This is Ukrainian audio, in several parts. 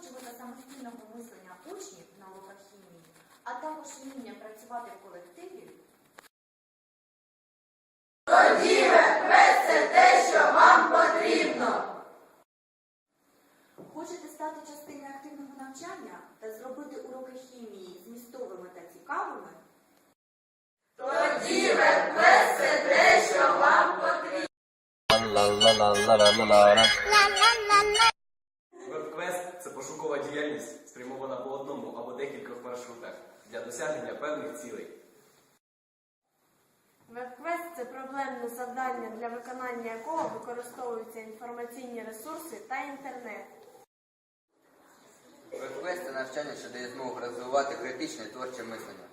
налагоджувати самостійного мислення учнів на уроках хімії, а також вміння працювати в колективі. Весь це те, що вам потрібно. Хочете стати частиною активного навчання та зробити уроки хімії змістовими та цікавими? Тоді весь це те, що вам потрібно пошукова діяльність, спрямована по одному або декількох маршрутах для досягнення певних цілей. Веб-квест це проблемне завдання, для виконання якого використовуються інформаційні ресурси та інтернет. Веб-квест – це навчання, що дає змогу розвивати критичне і творче мислення.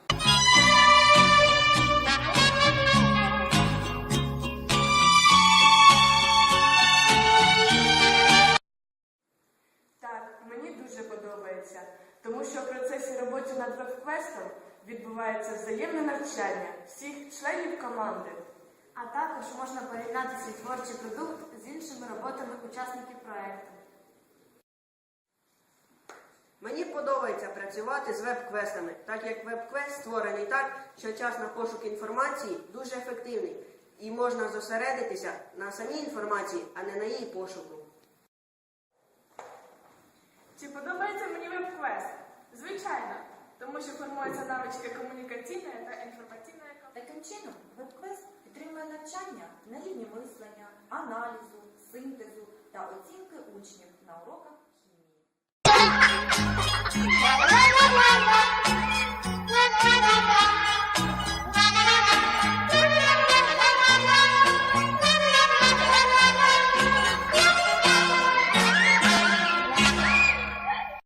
Подобається, тому що в процесі роботи над веб-квестом відбувається взаємне навчання всіх членів команди. А також можна порівняти свій творчий продукт з іншими роботами учасників проекту. Мені подобається працювати з веб-квестами, так як веб-квест створений так, що час на пошук інформації дуже ефективний і можна зосередитися на самій інформації, а не на її пошуку. Чи подобається тому що формуються навички комунікаційної та інформаційної. Таким чином, веб-квест підтримує навчання на рівні мислення, аналізу, синтезу та оцінки учнів на уроках